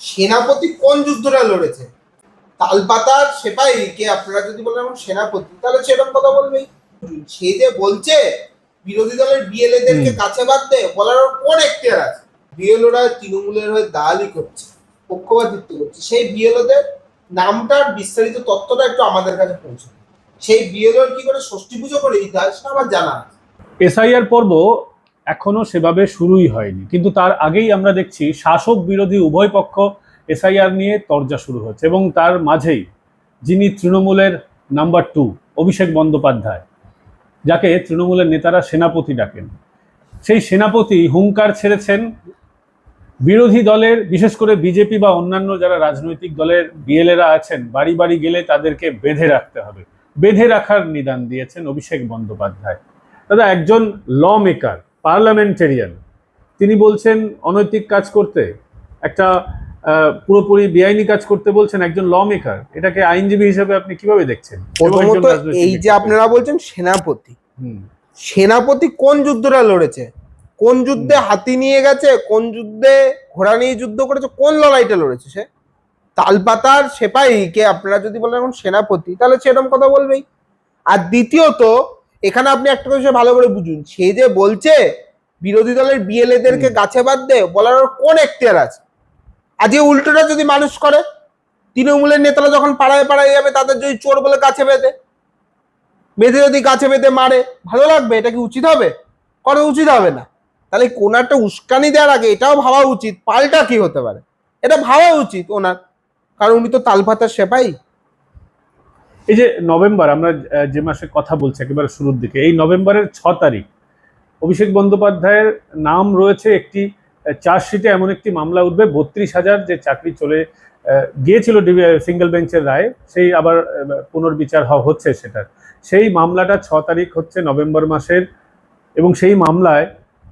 সেনাপতি কোন যুদ্ধটা লড়েছে? তালপাতার সেপাই কে আপনারা যদি বলেন এখন সেনাপতি তাহলে সেরকম কথা বলবেই। সে যে বলছে বিরোধী দলের বিএলএদেরকে কাছে বাঁধতে বলার কোন এখতিয়ার আছে? বিএলওরা তৃণমূলের হয়ে দালালি করছে পক্ষপাতিত্ব করছে। সেই বিএলওদের নামটার বিস্তারিত তথ্যটা একটু আমাদের কাছে পৌঁছে সেই বিএলওর কি করে ষষ্ঠী পুজো করে দিতে হয় সেটা আমার জানা আছে এসআইআর পর্ব এখনও সেভাবে শুরুই হয়নি। কিন্তু তার আগেই আমরা দেখছি শাসক বিরোধী উভয় পক্ষ এসআইআর নিয়ে তরজা শুরু হচ্ছে এবং তার মাঝেই যিনি তৃণমূলের নাম্বার টু, অভিষেক বন্দ্যোপাধ্যায়, যাকে তৃণমূলের নেতারা সেনাপতি ডাকেন। সেই সেনাপতি হুঙ্কার ছেড়েছেন বিরোধী দলের, বিশেষ করে বিজেপি বা অন্যান্য যারা রাজনৈতিক দলের বিএলএরা আছেন, বাড়ি বাড়ি গেলে তাদেরকে বেঁধে রাখতে হবে। বেঁধে রাখার নিদান দিয়েছেন অভিষেক বন্দ্যোপাধ্যায়। দাদা, একজন ল মেকার পার্লামেন্টেরিয়ান। তিনি বলছেন অনৈতিক কাজ করতে একটা পুরোপুরি বেআইনি কাজ করতে বলছেন একজন ল মেকার এটাকে আইনজীবী হিসেবে আপনি কীভাবে দেখছেন? প্রথমত এই যে আপনারা বলছেন সেনাপতি। সেনাপতি কোন যুদ্ধটা লড়েছে? কোন যুদ্ধে হাতি নিয়ে গেছে? কোন যুদ্ধে ঘোড়া নিয়ে যুদ্ধ করেছে? কোন লড়াইটা লড়েছে সে? তালপাতার সেপাই কে আপনারা যদি বলেন এখন সেনাপতি তাহলে সেরকম কথা বলবেই। আর দ্বিতীয়ত এখানে আপনি একটা বিষয় ভালো করে বুঝুন। সে যে বলছে বিরোধী দলের বিএলএদেরকে। গাছে বাঁধতে বলার ওর কোন এখতিয়ার আছে? আজকে উল্টোটা যদি মানুষ করে তৃণমূলের নেতারা যখন পাড়ায় পাড়ায় যাবে তাদের যদি চোর বলে গাছে বেঁধে বেঁধে যদি গাছে বেঁধে মারে ভালো লাগবে? এটা কি উচিত হবে? করা উচিত হবে না। তাহলে কোন একটা উস্কানি দেওয়ার আগে এটাও ভাবা উচিত পাল্টা কি হতে পারে? এটা ভাবা উচিত ওনার। কারণ উনি তো তালপাতার সেপাই। এই যে নভেম্বর, আমরা যে মাসে কথা বলছি একেবারে শুরুর দিকে, এই নভেম্বরের ছ তারিখ, অভিষেক বন্দ্যোপাধ্যায়ের নাম রয়েছে একটি চার্জশিটে এমন একটি মামলা উঠবে, বত্রিশ হাজার যে চাকরি চলে গিয়েছিল সিঙ্গেল বেঞ্চের রায়, সেই আবার পুনর্বিচার হ- হচ্ছে সেটার। সেই মামলাটা ছ তারিখ হচ্ছে নভেম্বর মাসের, এবং সেই মামলায়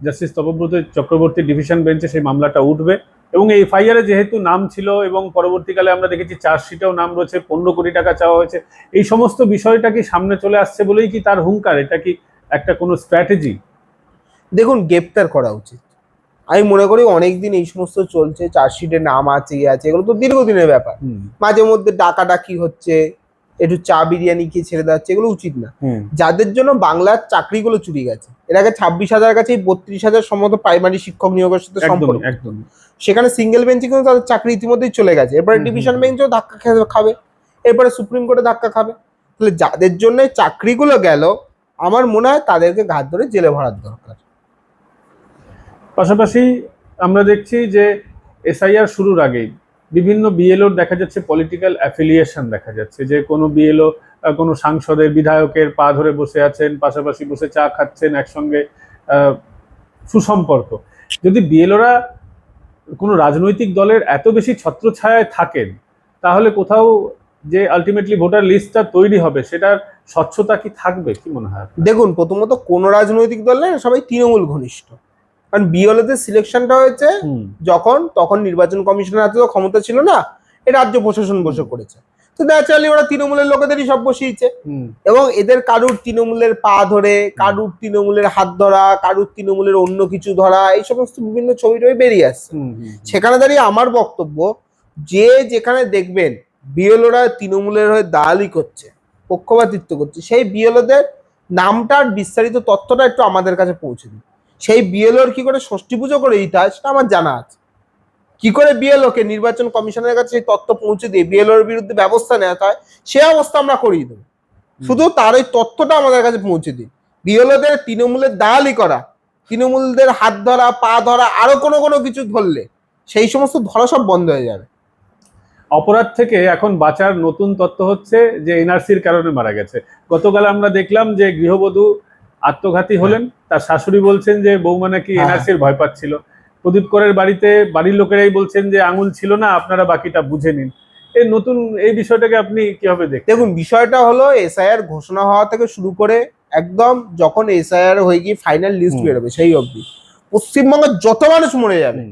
জাস্টিস তপব্রত চক্রবর্তী ডিভিশন বেঞ্চে সেই মামলাটা উঠবে। এবং এই এফআইআরে যেহেতু নাম ছিল এবং পরবর্তীকালে আমরা দেখেছি চার্জশিটেও নাম রয়েছে পনেরো কোটি টাকা চাওয়া হয়েছে এই সমস্ত বিষয়টা কি সামনে চলে আসছে বলেই কি তার হুঙ্কার? এটা কি একটা কোনো স্ট্র্যাটেজি দেখুন গ্রেপ্তার করা উচিত। আমি মনে করি অনেকদিন এই সমস্ত চলছে চার্জশিটে নাম আছে ইয়ে আছে এগুলো তো দীর্ঘদিনের ব্যাপার। মাঝে মধ্যে ডাকাডাকি হচ্ছে একটু চা বিরিয়ানি খেয়ে ছেড়ে দেওয়া হচ্ছে এগুলো উচিত না। যাদের জন্য বাংলার চাকরিগুলো চুরি গেছে এর আগে ছাব্বিশ হাজার কাছে বত্রিশ হাজার সম্মত প্রাইমারি শিক্ষক নিয়োগের সাথে সম্পর্ক। সেখানে সিঙ্গেল বেঞ্চে কিন্তু তাদের চাকরি ইতিমধ্যেই চলে গেছে। এরপরে ডিভিশন। বেঞ্চও ধাক্কা খাবে। এরপরে সুপ্রিম কোর্টে ধাক্কা খাবে। তাহলে যাদের জন্য চাকরিগুলো গেল আমার মনে হয় তাদেরকে ঘাত ধরে জেলে ভরার দরকার। পাশাপাশি আমরা দেখছি যে এসআইআর শুরুর আগেই বিভিন্ন বিএলওর দেখা যাচ্ছে পলিটিক্যাল অ্যাফিলিয়েশন দেখা যাচ্ছে। যে কোনো বিএলও কোনো সাংসদের, বিধায়কের পা ধরে বসে আছেন, পাশাপাশি বসে চা খাচ্ছেন, একসঙ্গে সুসম্পর্ক। যদি বিএলওরা কোনো রাজনৈতিক দলের এত বেশি ছত্রছায়ায় থাকেন, তাহলে কোথাও যে আলটিমেটলি ভোটার লিস্টটা তৈরি হবে, সেটার স্বচ্ছতা কি থাকবে? কি মনে হয় দেখুন, প্রথমত কোন রাজনৈতিক দল সবাই তৃণমূল ঘনিষ্ঠ। কারণ বিএলওতে সিলেকশনটা হয়েছে যখন তখন নির্বাচন কমিশনের হাতে তো ক্ষমতা ছিল না এই রাজ্য প্রশাসন বসে করেছে। তো ন্যাচারালি ওরা তৃণমূলের লোকেদেরই সব বসিয়েছে। এবং এদের কারুর তৃণমূলের পা ধরে কারুর তৃণমূলের হাত ধরা কারুর তৃণমূলের অন্য কিছু ধরা এই সমস্ত বিভিন্ন ছবি টবি বেরিয়ে আসছে। সেখানে দাঁড়িয়ে আমার বক্তব্য যে যেখানে দেখবেন বিএলওরা তৃণমূলের হয়ে দালালি করছে পক্ষপাতিত্ব করছে সেই বিএলওদের নামটার বিস্তারিত তথ্যটা একটু আমাদের কাছে পৌঁছে দিন। সেই বিএলওর কি করে ষষ্ঠী পুজো করে দিতে হয় সেটা আমার জানা আছে। কি করে বিএলওকে নির্বাচন কমিশনের কাছে সেই তথ্য পৌঁছে দিয়ে বিএলওর বিরুদ্ধে ব্যবস্থা নেওয়া হয় সে অবস্থা আমরা করিয়ে দেবো। শুধু তার ওই তথ্যটা আমাদের কাছে পৌঁছে দিন। বিএলওদের তৃণমূলের দালালি করা তৃণমূলদের হাত ধরা পা ধরা আরও কোনো কোনো কিছু ধরলে সেই সমস্ত ধরা সব বন্ধ হয়ে যাবে। অপরাধ থেকে এখন বাঁচার নতুন তথ্য হচ্ছে যে এনআরসির কারণে মারা গেছে। গতকাল আমরা দেখলাম যে গৃহবধূ আত্মঘাতী হলেন। তার শাশুড়ি বলছেন যে বৌমা নাকি হ্যাঁ। এনআরসির ভয় পাচ্ছিল। প্রদীপ করের বাড়িতে বাড়ির লোকেরাই বলছেন যে আঙুল ছিল না আপনারা বাকিটা বুঝে নিন। এই নতুন এই বিষয়টাকে আপনি কীভাবে দেখেন দেখুন বিষয়টা হলো এসআইআর ঘোষণা হওয়া থেকে শুরু করে একদম যখন এসআইআর হয়ে গিয়ে ফাইনাল লিস্ট। বেরোবে সেই অবধি। পশ্চিমবঙ্গের যত মানুষ মরে যাবে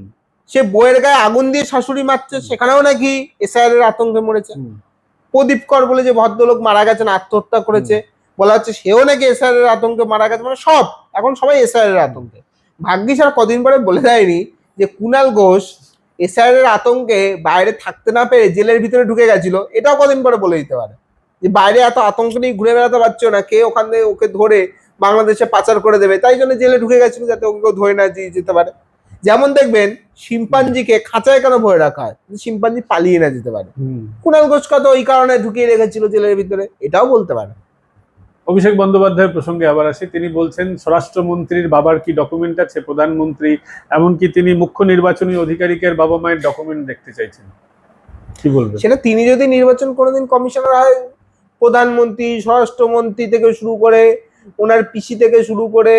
সে বইয়ের গায়ে আগুন দিয়ে শাশুড়ি মারছে সেখানেও নাকি এসআইআর এর আতঙ্কে মরেছে। প্রদীপ কর বলে যে ভদ্রলোক মারা গেছেন আত্মহত্যা করেছে বলা হচ্ছে সেও নাকি এসআইআর এর আতঙ্কে মারা গেছে মানে সব এখন সবাই এসআইআর এর আতঙ্কে। ভাগ্যিস আর কদিন পরে বলে দেয়নি যে কুনাল ঘোষ এসআইআর এর আতঙ্কে বাইরে থাকতে না পেরে জেলের ভিতরে ঢুকে গেছিল এটাও কদিন পরে বলে দিতে পারে। যে বাইরে এত আতঙ্ক নিয়ে ঘুরে বেড়াতে পারছ না কে ওখান থেকে ওকে ধরে বাংলাদেশে পাচার করে দেবে? তাই জন্য জেলে ঢুকে গেছিল যাতে ওকে কেউ ধরে না দিয়ে যেতে পারে। যেমন দেখবেন শিম্পাঞ্জিকে খাঁচায় কেন ভরে রাখা হয়? শিম্পাঞ্জি পালিয়ে না যেতে পারে। কুনাল ঘোষকা তো ওই কারণে ঢুকিয়ে রেখেছিল জেলের ভিতরে এটাও বলতে পারে। অভিষেক বন্দ্যোপাধ্যায়ের প্রসঙ্গে আবার আসি। তিনি বলছেন, স্বরাষ্ট্রমন্ত্রীর বাবার কি ডকুমেন্ট আছে, প্রধানমন্ত্রী? এমনকি তিনি মুখ্য নির্বাচনী অধিকারিকের বাবা মায়ের ডকুমেন্ট দেখতে চাইছেন। কি বলবেন? সেটা তিনি যদি নির্বাচন কোনোদিন কমিশনার হয়, প্রধানমন্ত্রী, স্বরাষ্ট্রমন্ত্রী থেকে শুরু করে, ওনার পিসি থেকে শুরু করে,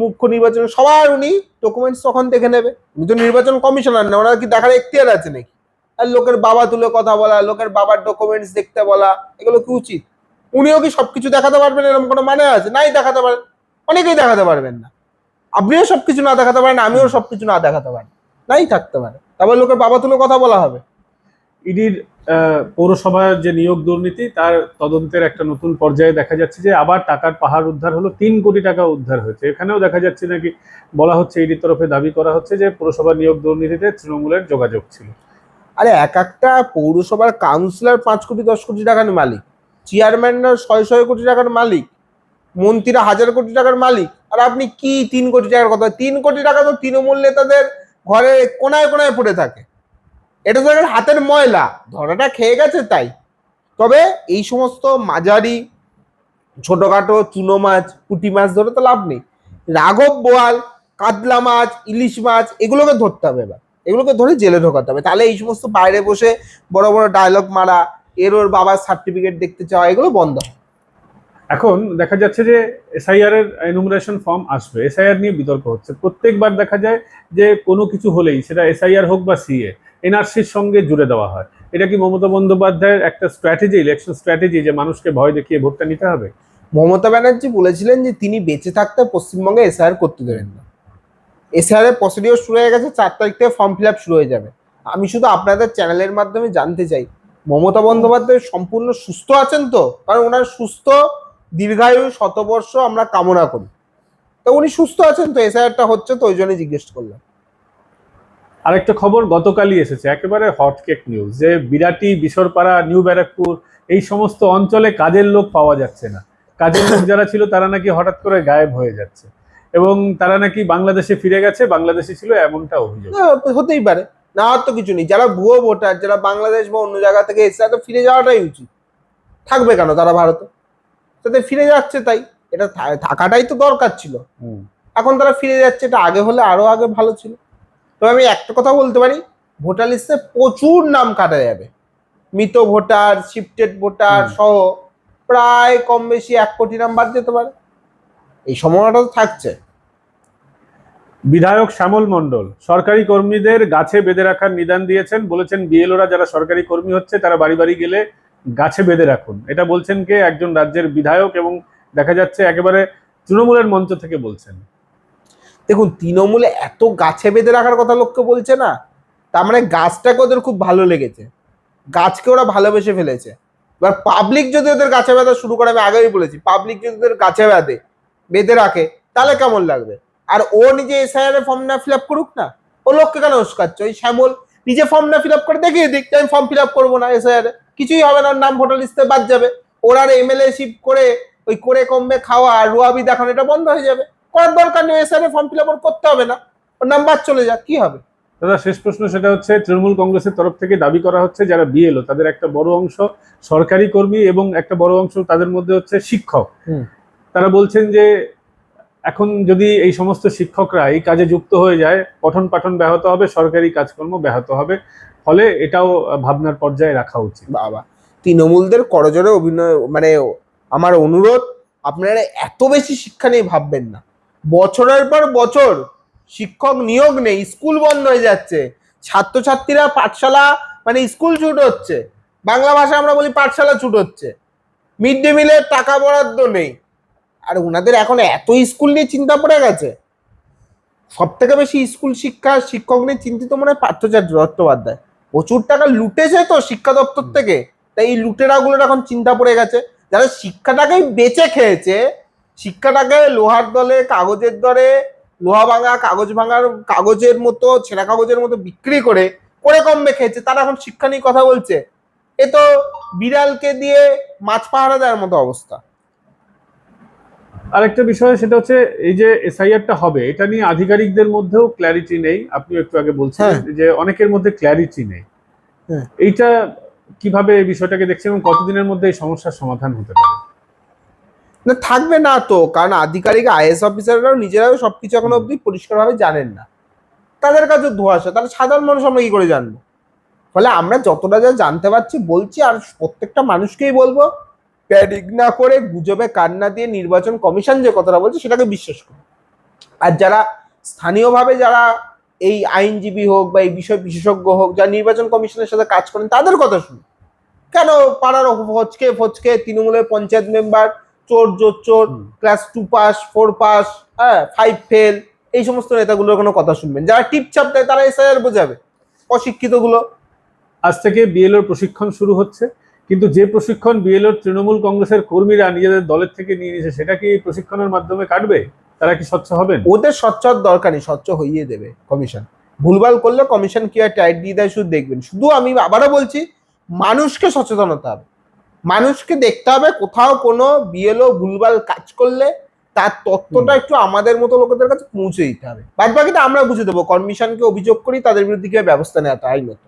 মুখ্য নির্বাচন, সবার উনি ডকুমেন্টস তখন দেখে নেবে। উনি তো নির্বাচন কমিশনার না, ওনার কি দেখার এখতিয়ার আছে নাকি? আর লোকের বাবা তুলে কথা বলা, লোকের বাবার ডকুমেন্টস দেখতে বলা, এগুলো কি উচিত? উনিও কি সবকিছু দেখাতে পারবেন? এরকম কোনো মানে আছে? নাই দেখাতে পারেন অনেকেই দেখাতে পারবেন না। আপনিও সবকিছু না দেখাতে পারেন আমিও সবকিছু না দেখাতে পারি। নাই থাকতে পারে। তারপর লোকের বাবা তুলে কথা বলা হবে। ইডির পৌরসভার যে নিয়োগ দুর্নীতি তার তদন্তের একটা নতুন পর্যায়ে দেখা যাচ্ছে যে আবার টাকার পাহাড় উদ্ধার হলো তিন কোটি টাকা উদ্ধার হয়েছে। এখানেও দেখা যাচ্ছে নাকি বলা হচ্ছে ইডির তরফে দাবি করা হচ্ছে যে পৌরসভা নিয়োগ দুর্নীতিতে তৃণমূলের যোগাযোগ ছিল। আরে এক একটা পৌরসভার কাউন্সিলর পাঁচ কোটি দশ কোটি টাকার মালিক। চেয়ারম্যানরা ছয় ছয় কোটি টাকার মালিক, মন্ত্রীরা হাজার কোটি টাকার মালিক, আর আপনি কি তিন কোটি টাকার কথা? তিন কোটি টাকা তো তৃণমূল নেতাদের ঘরে কোনায় কোনায় পড়ে থাকে। এটা তো হাতের ময়লা, ধরাটা খেয়ে গেছে তাই। তবে এই সমস্ত মাঝারি, ছোটখাটো চুনো মাছ, পুঁটি মাছ ধরে তো লাভ নেই। রাঘব বোয়াল, কাতলা মাছ, ইলিশ মাছ, এগুলোকে ধরতে হবে এবার। এগুলোকে ধরে জেলে ঢোকাতে হবে। তাহলে এই সমস্ত বাইরে বসে বড় বড় ডায়লগ মারা এর ওর বাবার সার্টিফিকেট দেখতে চাওয়া এগুলো বন্ধ। এখন দেখা যাচ্ছে যে এসআইআর এর এনুমারেশন ফর্ম আসবে। এসআইআর নিয়ে বিতর্ক হচ্ছে। প্রত্যেকবার দেখা যায় যে কোনো কিছু হলেই সেটা এসআইআর হোক বা সিএ এনআরসির সঙ্গে জুড়ে দেওয়া হয়। এটা কি মমতা বন্দ্যোপাধ্যায়ের একটা স্ট্র্যাটেজি ইলেকশন স্ট্র্যাটেজি যে মানুষকে ভয় দেখিয়ে ভোটটা নিতে হবে? মমতা ব্যানার্জি বলেছিলেন যে তিনি বেঁচে থাকতে পশ্চিমবঙ্গে এসআইআর করতে দেবেন না। এসআইআর এর প্রসিডিওর শুরু হয়ে গেছে চার তারিখ থেকে ফর্ম ফিল আপ শুরু হয়ে যাবে। আমি শুধু আপনাদের চ্যানেলের মাধ্যমে জানতে চাই মমতা বন্দ্যোপাধ্যায় সম্পূর্ণ সুস্থ আছেন তো? কারণ ওনার সুস্থ দীর্ঘায়ু শতবর্ষ আমরা কামনা করি। তো উনি সুস্থ আছেন তো? এসআইআরটা হচ্ছে তো ওই জন্যই জিজ্ঞেস করলাম। আরেকটা খবর গতকালই এসেছে। একেবারে হটকেক নিউজ যে বিরাটি বিশরপাড়া নিউ ব্যারাকপুর এই সমস্ত অঞ্চলে কাজের লোক পাওয়া যাচ্ছে না। কাজের লোক যারা ছিল তারা নাকি হঠাৎ করে গায়েব হয়ে যাচ্ছে। এবং তারা নাকি বাংলাদেশে ফিরে গেছে বাংলাদেশে ছিল এমনটা অভিযোগ। হতেই পারে। না হওয়ার তো কিছু নেই। যারা ভুয়ো ভোটার যারা বাংলাদেশ বা অন্য জায়গা থেকে এসে তো ফিরে যাওয়াটাই উচিত। থাকবে কেন তারা ভারতে? তাতে ফিরে যাচ্ছে তাই। এটা থাকাটাই তো দরকার ছিল। এখন তারা ফিরে যাচ্ছে এটা আগে হলে আরও আগে ভালো ছিল। তবে আমি একটা কথা বলতে পারি ভোটার লিস্টে প্রচুর নাম কাটা যাবে। মৃত ভোটার শিফটেড ভোটার সহ প্রায় কম বেশি এক কোটি নাম বাদ যেতে পারে। এই সম্ভাবনাটা তো থাকছে। বিধায়ক শ্যামল মণ্ডল, সরকারি কর্মীদের গাছে বেঁধে রাখার নিদান দিয়েছেন, বলেছেন বিএলওরা যারা সরকারি কর্মী হচ্ছে, তারা বাড়ি বাড়ি গেলে গাছে বেঁধে রাখুন। এটা বলছেন কে? একজন রাজ্যের বিধায়ক এবং দেখা যাচ্ছে একেবারে তৃণমূলের মঞ্চ থেকে বলছেন। দেখুন, তৃণমূলে এত গাছে বেঁধে রাখার কথা লোককে বলছে না। তার মানে গাছটাকে ওদের খুব ভালো লেগেছে। গাছকে ওরা ভালোবেসে ফেলেছে। এবার পাবলিক যদি ওদের গাছে বেঁধা শুরু করে, আমি আগেই বলেছি পাবলিক যদি ওদের গাছে বেঁধে বেঁধে রাখে, তাহলে কেমন লাগবে? আর ও নিজে এসআইআর এর ফর্ম না ফিল আপ করুক না ও লোককে কেন উস্কাচ্ছে? ওই শ্যামল নিজে ফর্ম না ফিল আপ করে দেখিয়ে দিক আমি ফর্ম ফিল আপ করব না এসআইআর কিছুই হবে না ওর নাম ভোটার লিস্টে বাদ যাবে। ওর আর এমএলএ শিপ করে ওই করে কমবে খাওয়া আর রুয়াবি দেখানো এটা বন্ধ হয়ে যাবে। করার দরকার নেই এসআইআর ফর্ম ফিল আপ করতে হবে না। ওর নাম বাদ চলে যাক কি হবে? দাদা শেষ প্রশ্ন সেটা হচ্ছে তৃণমূল কংগ্রেসের তরফ থেকে দাবি করা হচ্ছে যারা বিএলও তাদের একটা বড় অংশ সরকারি কর্মী এবং একটা বড় অংশ তাদের মধ্যে হচ্ছে শিক্ষক। তারা বলছেন যে এখন যদি এই সমস্ত শিক্ষকরা এই কাজে যুক্ত হয়ে যায়, পঠন পাঠন ব্যাহত হবে, সরকারি কাজকর্ম ব্যাহত হবে, ফলে এটাও ভাবনার পর্যায়ে রাখা উচিত। বাবা, তৃণমূলদের করজোরে অভিনয় মানে আমার অনুরোধ, আপনারা এত বেশি শিক্ষা নিয়ে ভাববেন না। বছরের পর বছর শিক্ষক নিয়োগ নেই, স্কুল বন্ধ হয়ে যাচ্ছে। ছাত্রছাত্রীরা পাঠশালা মানে স্কুল ছুট হচ্ছে। বাংলা ভাষা আমরা বলি পাঠশালা ছুট হচ্ছে। মিড ডে মিলের টাকা বরাদ্দ নেই। আর ওনাদের এখন এত স্কুল নিয়ে চিন্তা পড়ে গেছে। সব থেকে বেশি স্কুল শিক্ষা শিক্ষক নিয়ে চিন্তিত মনে হয় পার্থচার্য চট্টোপাধ্যায় প্রচুর টাকা লুটেছে তো শিক্ষা দপ্তর থেকে। তাই এই লুটেরাগুলোর এখন চিন্তা পড়ে গেছে। যারা শিক্ষাটাকেই বেঁচে খেয়েছে শিক্ষাটাকে লোহার দলে কাগজের দরে লোহা ভাঙা কাগজ ভাঙার কাগজের মতো ছেঁড়া কাগজের মতো বিক্রি করে ওরে কমবে খেয়েছে। তারা এখন শিক্ষা নিয়ে কথা বলছে। এ তো বিড়ালকে দিয়ে মাছ পাহারা দেওয়ার মতো অবস্থা। আরেকটা বিষয় সেটা হচ্ছে এই যে এসআইআরটা হবে এটা নিয়ে আধিকারিকদের মধ্যেও ক্ল্যারিটি নেই। আপনি একটু আগে বলছিলেন যে অনেকের মধ্যে ক্ল্যারিটি নেই। হ্যাঁ। এইটা কীভাবে এই বিষয়টাকে দেখছেন এবং কতদিনের মধ্যে এই সমস্যার সমাধান হতে পারে? না থাকবে না তো কারণ আধিকারিক আইএস অফিসাররাও নিজেরাও সবকিছু এখনও অবধি পরিষ্কারভাবে জানেন না। তাদের কাছে ধোয়াশা তাহলে সাধারণ মানুষ আমরা কি করে জানব? ফলে আমরা যতটা যা জানতে পারছি বলছি আর প্রত্যেকটা মানুষকেই বলব। প্যানিক না করে গুজবে কান্না দিয়ে নির্বাচন কমিশন যে কথাটা বলছে সেটাকে বিশ্বাস করুন আর যারা স্থানীয়ভাবে যারা এই আইনজীবী হোক বা এই বিষয় বিশেষজ্ঞ হোক যারা নির্বাচন কমিশনের সাথে কাজ করেন তাদের কথা শুনুন কেন পাড়ার ফচকে ফচকে তৃণমূলের পঞ্চায়েত মেম্বার চোর জোর চোর class two pass four pass হ্যাঁ ফাইভ ফেল এই সমস্ত নেতাগুলোর কোনো কথা শুনবেন। যারা টিপচাপ দেয় তারা এসআইআর বোঝাবে। অশিক্ষিতগুলো আজ থেকে বিএলওর প্রশিক্ষণ শুরু হচ্ছে। কিন্তু যে প্রশিক্ষণ বিএলওর তৃণমূল কংগ্রেসের কর্মীরা নিজেদের দলের থেকে নিয়ে নিয়েছে সেটা কি এই প্রশিক্ষণের মাধ্যমে কাটবে? তারা কি স্বচ্ছ হবেন? ওদের স্বচ্ছ হওয়ার দরকার নেই স্বচ্ছ হইয়ে দেবে কমিশন। ভুলভাল করলে কমিশন কি আর টাইট দিয়ে দেয় শুধু দেখবেন। শুধু আমি আবারও বলছি মানুষকে সচেতন হতে হবে। মানুষকে দেখতে হবে কোথাও কোনো বিএলও ভুলভাল কাজ করলে তার তথ্যটা একটু আমাদের মতো লোকেদের কাছে পৌঁছে দিতে হবে। বাদ বাকিটা আমরা বুঝে দেবো কমিশনকে অভিযোগ করি তাদের বিরুদ্ধে কীভাবে ব্যবস্থা নেওয়া আইনত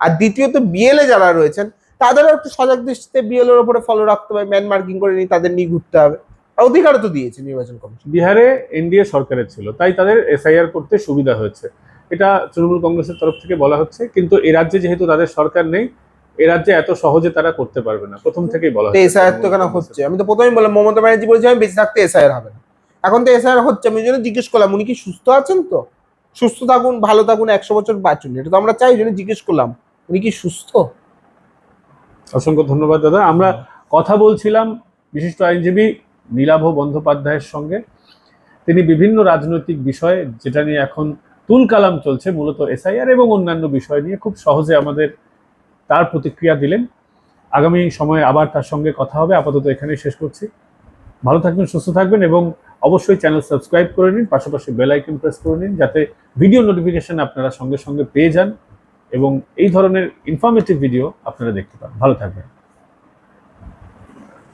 আর দ্বিতীয়ত বিএলএ যারা রয়েছেন তাদেরও একটু সজাগ দৃষ্টিতে বিএলওর উপরে ফলো রাখতে হবে ম্যান মার্কিং করে নিয়ে তাদের নিয়ে ঘুরতে হবে। আর অধিকারও তো দিয়েছে নির্বাচন কমিশন। বিহারে এনডিএ সরকারের ছিল তাই তাদের এসআইআর করতে সুবিধা হয়েছে। এটা তৃণমূল কংগ্রেসের তরফ থেকে বলা হচ্ছে কিন্তু এ রাজ্যে যেহেতু তাদের সরকার নেই এ রাজ্যে এত সহজে তারা করতে পারবে না। প্রথম থেকেই বলা হচ্ছে এসআইআর তো কেন হচ্ছে? আমি তো প্রথমেই বললাম মমতা ব্যানার্জি বলছে আমি বেঁচে থাকতে এসআইআর হবে না। এখন তো এসআইআর হচ্ছে আমি জন্য জিজ্ঞেস করলাম উনি কি সুস্থ আছেন তো? সুস্থ থাকুন ভালো থাকুন একশো বছর বাঁচুন। এটা তো আমরা চাই জন্য জিজ্ঞেস করলাম উনি কি সুস্থ? অসংখ্য ধন্যবাদ দাদা। আমরা কথা বলছিলাম বিশিষ্ট আইনজীবী নীলাভ বন্দ্যোপাধ্যায়ের সঙ্গে। তিনি বিভিন্ন রাজনৈতিক বিষয়ে যেটা নিয়ে এখন তুলকালাম চলছে মূলত এসআইআর এবং অন্যান্য বিষয় নিয়ে খুব সহজে আমাদের তার প্রতিক্রিয়া দিলেন। আগামী সময়ে আবার তার সঙ্গে কথা হবে। আপাতত এখানেই শেষ করছি। ভালো থাকবেন সুস্থ থাকবেন এবং অবশ্যই চ্যানেল সাবস্ক্রাইব করে নিন পাশাপাশি বেল আইকন প্রেস করে নিন যাতে ভিডিও নোটিফিকেশন আপনারা সঙ্গে সঙ্গে পেয়ে যান। এবং এই ধরনের ইনফরমেটিভ ভিডিও আপনারা দেখতে পান। ভালো থাকবেন।